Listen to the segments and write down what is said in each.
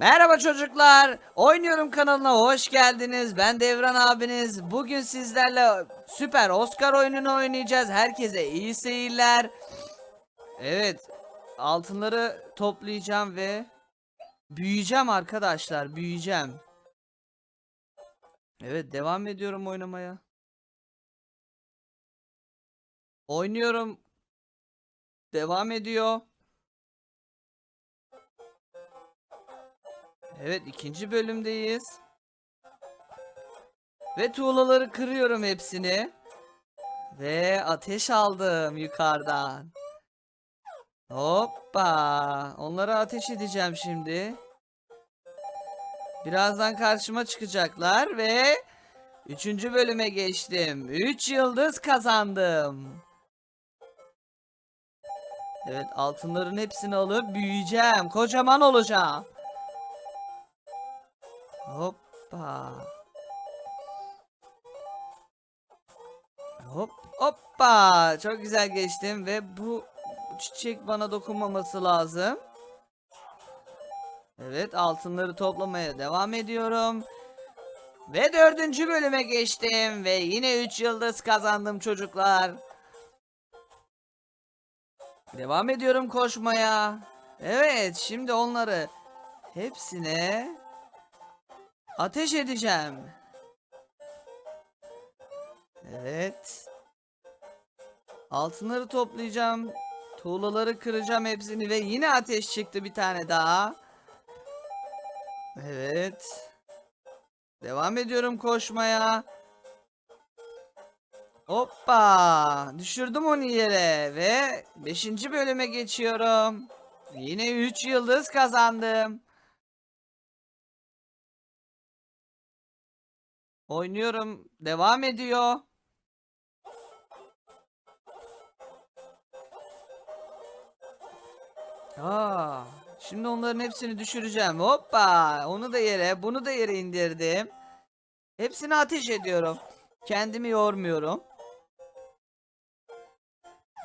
Merhaba çocuklar. Oynuyorum kanalına hoş geldiniz. Ben Devran abiniz. Bugün sizlerle süper Oscar oyununu oynayacağız. Herkese iyi seyirler. Evet. Altınları toplayacağım ve büyüyeceğim arkadaşlar. Büyüyeceğim. Evet devam ediyorum oynamaya. Oynuyorum. Devam ediyor. Evet ikinci bölümdeyiz. Ve tuğlaları kırıyorum hepsini. Ve ateş aldım yukarıdan. Hoppa. Onlara ateş edeceğim şimdi. Birazdan karşıma çıkacaklar ve üçüncü bölüme geçtim. 3 yıldız kazandım. Evet altınların hepsini alıp büyüyeceğim. Kocaman olacağım. Hoppa. Hop hoppa. Çok güzel geçtim ve bu çiçek bana dokunmaması lazım. Evet altınları toplamaya devam ediyorum. Ve dördüncü bölüme geçtim ve yine 3 yıldız kazandım çocuklar. Devam ediyorum koşmaya. Evet şimdi onları hepsine ateş edeceğim. Evet. Altınları toplayacağım. Tuğlaları kıracağım hepsini ve yine ateş çıktı bir tane daha. Evet. Devam ediyorum koşmaya. Hoppa! Düşürdüm onu yere ve 5. bölüme geçiyorum. Yine 3 yıldız kazandım. Oynuyorum. Devam ediyor. Aa, şimdi onların hepsini düşüreceğim. Hoppa! Onu da yere, bunu da yere indirdim. Hepsini ateş ediyorum. Kendimi yormuyorum.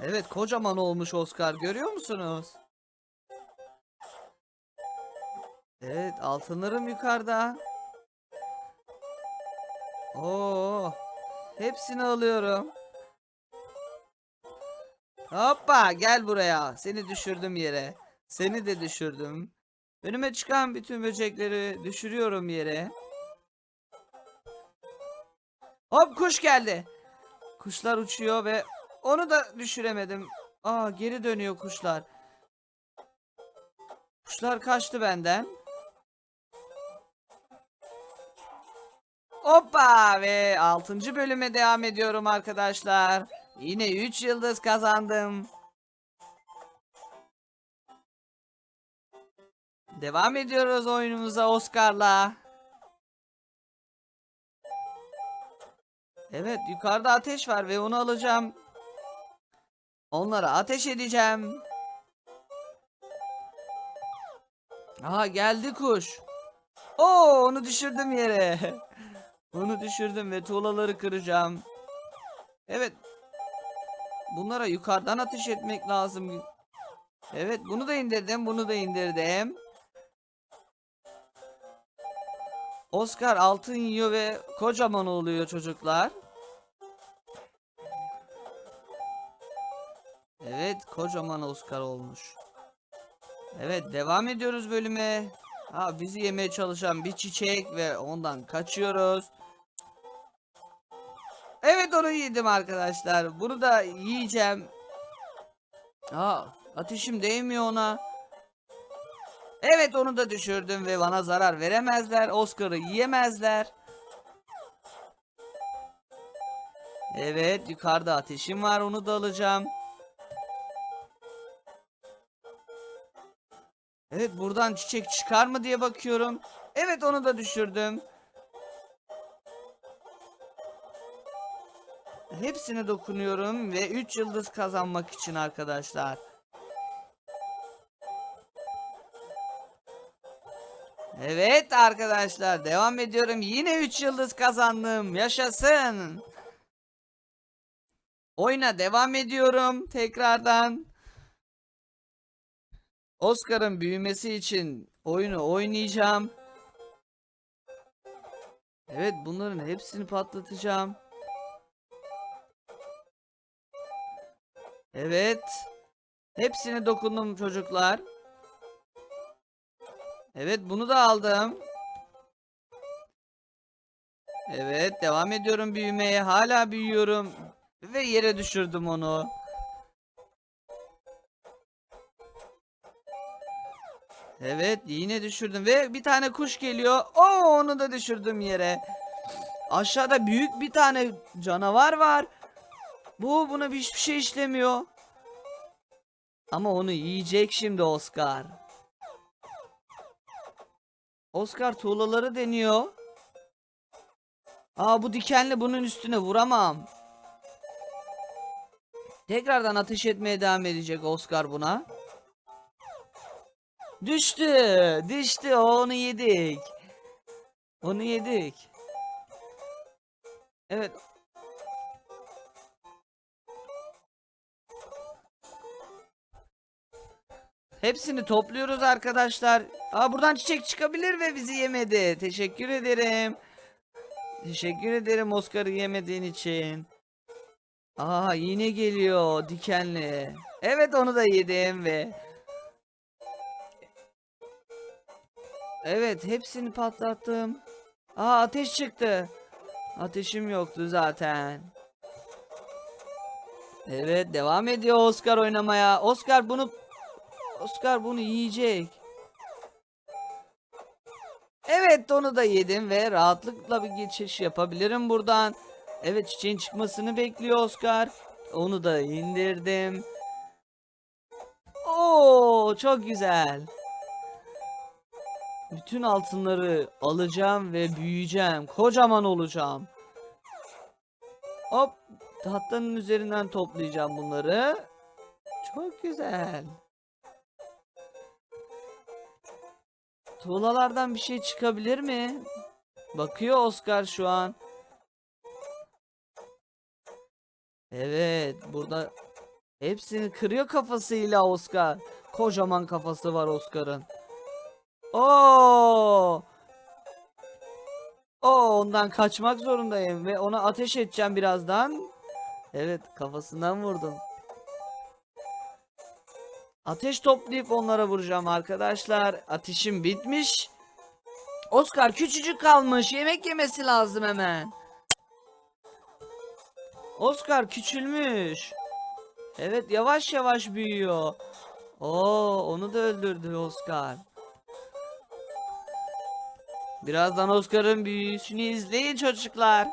Evet, kocaman olmuş Oscar. Görüyor musunuz? Evet, altınlarım yukarıda. Oo, hepsini alıyorum. Hoppa, gel buraya. Seni düşürdüm yere. Seni de düşürdüm. Önüme çıkan bütün böcekleri düşürüyorum yere. Hop kuş geldi. Kuşlar uçuyor ve onu da düşüremedim. Aa geri dönüyor kuşlar. Kuşlar kaçtı benden. Hoppa ve 6. bölüme devam ediyorum arkadaşlar. Yine 3 yıldız kazandım. Devam ediyoruz oyunumuza Oscar'la. Evet yukarıda ateş var ve onu alacağım. Onlara ateş edeceğim. Aha geldi kuş. Oo onu düşürdüm yere. Onu düşürdüm ve tuğlaları kıracağım. Evet. Bunlara yukarıdan ateş etmek lazım. Evet bunu da indirdim. Bunu da indirdim. Oscar altın yiyor ve kocaman oluyor çocuklar. Evet kocaman Oscar olmuş. Evet devam ediyoruz bölüme. Ha bizi yemeye çalışan bir çiçek ve ondan kaçıyoruz. Onu yedim arkadaşlar. Bunu da yiyeceğim. Aa ateşim değmiyor ona. Evet onu da düşürdüm ve bana zarar veremezler. Oscar'ı yiyemezler. Evet yukarıda ateşim var onu da alacağım. Evet buradan çiçek çıkar mı diye bakıyorum. Evet onu da düşürdüm. Hepsine dokunuyorum ve 3 yıldız kazanmak için arkadaşlar. Evet arkadaşlar devam ediyorum. Yine 3 yıldız kazandım. Yaşasın. Oyuna devam ediyorum tekrardan. Oscar'ın büyümesi için oyunu oynayacağım. Evet bunların hepsini patlatacağım. Evet. Hepsine dokundum çocuklar. Evet bunu da aldım. Evet devam ediyorum büyümeye. Hala büyüyorum. Ve yere düşürdüm onu. Evet yine düşürdüm ve bir tane kuş geliyor. Oo onu da düşürdüm yere. Aşağıda büyük bir tane canavar var. Bu buna hiçbir şey işlemiyor. Ama onu yiyecek şimdi Oscar. Oscar tuğlaları deniyor. Aa bu dikenli bunun üstüne vuramam. Tekrardan ateş etmeye devam edecek Oscar buna. Düştü. Düştü. Onu yedik. Onu yedik. Evet. Hepsini topluyoruz arkadaşlar. Aa buradan çiçek çıkabilir ve bizi yemedi. Teşekkür ederim. Teşekkür ederim Oscar'ı yemediğin için. Aa yine geliyor dikenli. Evet onu da yedim ve Evet hepsini patlattım. Aa ateş çıktı. Ateşim yoktu zaten. Evet devam ediyor Oscar oynamaya. Oscar bunu Oscar bunu yiyecek. Evet onu da yedim ve rahatlıkla bir geçiş yapabilirim buradan. Evet çiçeğin çıkmasını bekliyor Oscar. Onu da indirdim. Oo çok güzel. Bütün altınları alacağım ve büyüyeceğim. Kocaman olacağım. Hop tahtanın üzerinden toplayacağım bunları. Çok güzel. Tuğlalardan bir şey çıkabilir mi? Bakıyor Oscar şu an. Evet, burada hepsini kırıyor kafasıyla Oscar. Kocaman kafası var Oscar'ın. Oo! Oo, ondan kaçmak zorundayım ve ona ateş edeceğim birazdan. Evet, kafasından vurdum. Ateş toplayıp onlara vuracağım arkadaşlar. Ateşim bitmiş. Oscar küçücük kalmış. Yemek yemesi lazım hemen. Oscar küçülmüş. Evet yavaş yavaş büyüyor. Oo onu da öldürdü Oscar. Birazdan Oscar'ın büyüyüşünü izleyin çocuklar.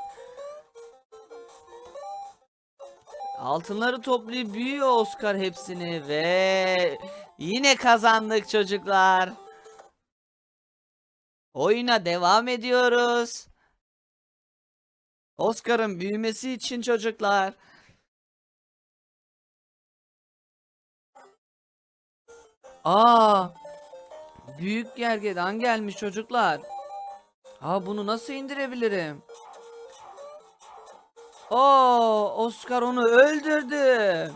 Altınları toplayıp büyüyor Oscar hepsini ve yine kazandık çocuklar. Oyuna devam ediyoruz. Oscar'ın büyümesi için çocuklar. Aa! Büyük gergedan gelmiş çocuklar. Aa bunu nasıl indirebilirim? Oo, Oscar onu öldürdü.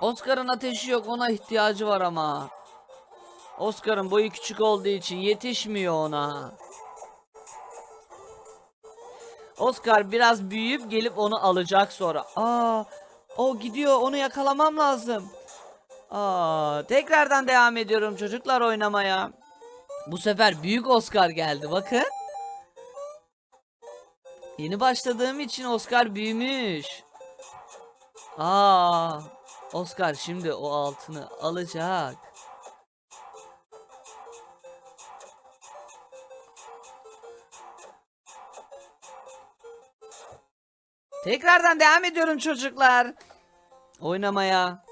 Oscar'ın ateşi yok, ona ihtiyacı var ama. Oscar'ın boyu küçük olduğu için yetişmiyor ona. Oscar biraz büyüyüp gelip onu alacak sonra. Aa, o gidiyor. Onu yakalamam lazım. Aa, tekrardan devam ediyorum çocuklar oynamaya. Bu sefer büyük Oscar geldi bakın. Yeni başladığım için Oscar büyümüş. Aa, Oscar şimdi o altını alacak. Tekrardan devam ediyorum çocuklar. Oynamaya.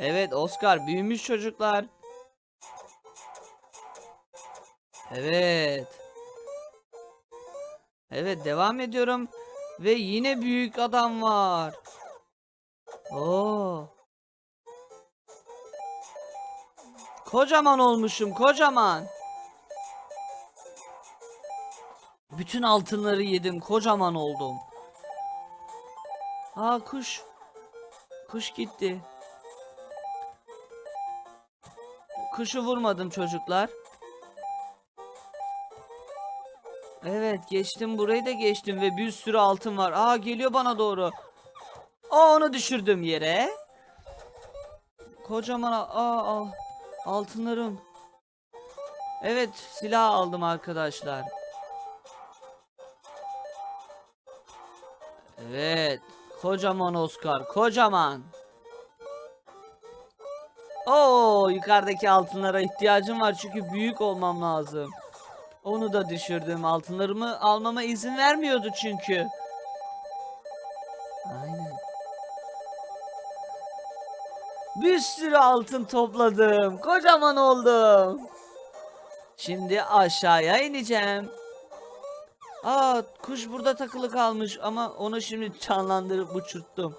Evet Oscar büyümüş çocuklar. Evet. Evet devam ediyorum. Ve yine büyük adam var. Oo. Kocaman olmuşum kocaman. Bütün altınları yedim kocaman oldum. Aa kuş. Kuş gitti. kuşu vurmadım çocuklar. Evet geçtim burayı da geçtim ve bir sürü altın var. Aa geliyor bana doğru. Aa onu düşürdüm yere. Kocaman aa, aa altınlarım. Evet silah aldım arkadaşlar. Evet kocaman Oscar kocaman. Oo yukarıdaki altınlara ihtiyacım var çünkü büyük olmam lazım. Onu da düşürdüm. Altınlarımı almama izin vermiyordu çünkü. Aynen. Bir sürü altın topladım. Kocaman oldum. Şimdi aşağıya ineceğim. Aa kuş burada takılı kalmış ama onu şimdi canlandırıp uçurttum.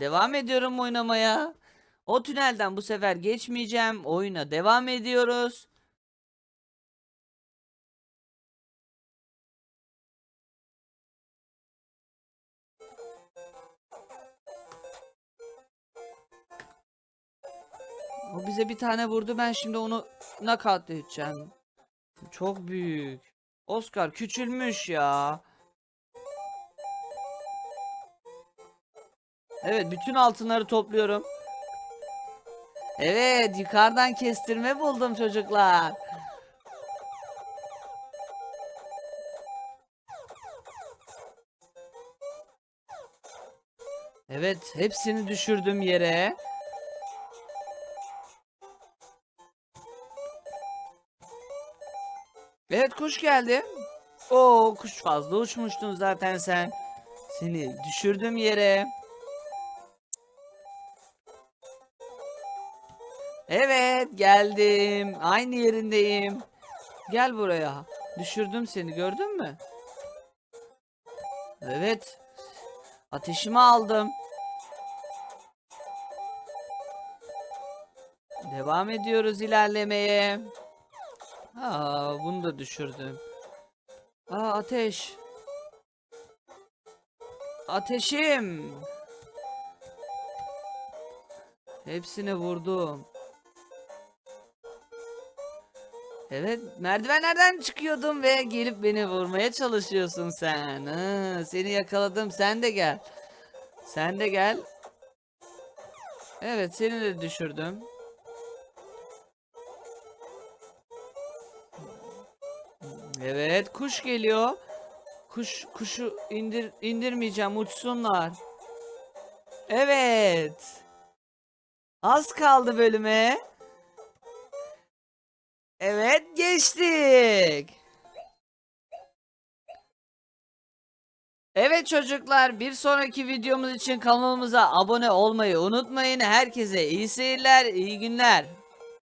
Devam ediyorum oynamaya. O tünelden bu sefer geçmeyeceğim. Oyuna devam ediyoruz. O bize bir tane vurdu. Ben şimdi onu nakat edeceğim. Çok büyük. Oscar küçülmüş ya. Evet bütün altınları topluyorum. Evet yukarıdan kestirme buldum çocuklar. Evet hepsini düşürdüm yere. Evet kuş geldi. Oo kuş fazla uçmuştun zaten sen. Seni düşürdüm yere. Evet geldim. Aynı yerindeyim. Gel buraya. Düşürdüm seni gördün mü? Evet. Ateşimi aldım. Devam ediyoruz ilerlemeye. Aa, bunu da düşürdüm. Aa ateş. Ateşim. Hepsine vurdum. Evet, merdivenlerden çıkıyordum ve gelip beni vurmaya çalışıyorsun sen. Hı, seni yakaladım, sen de gel. Sen de gel. Evet, seni de düşürdüm. Evet, kuş geliyor. Kuş kuşu indir indirmeyeceğim, uçsunlar. Evet. Az kaldı bölüme. Evet geçtik. Evet çocuklar bir sonraki videomuz için kanalımıza abone olmayı unutmayın. Herkese iyi seyirler, iyi günler.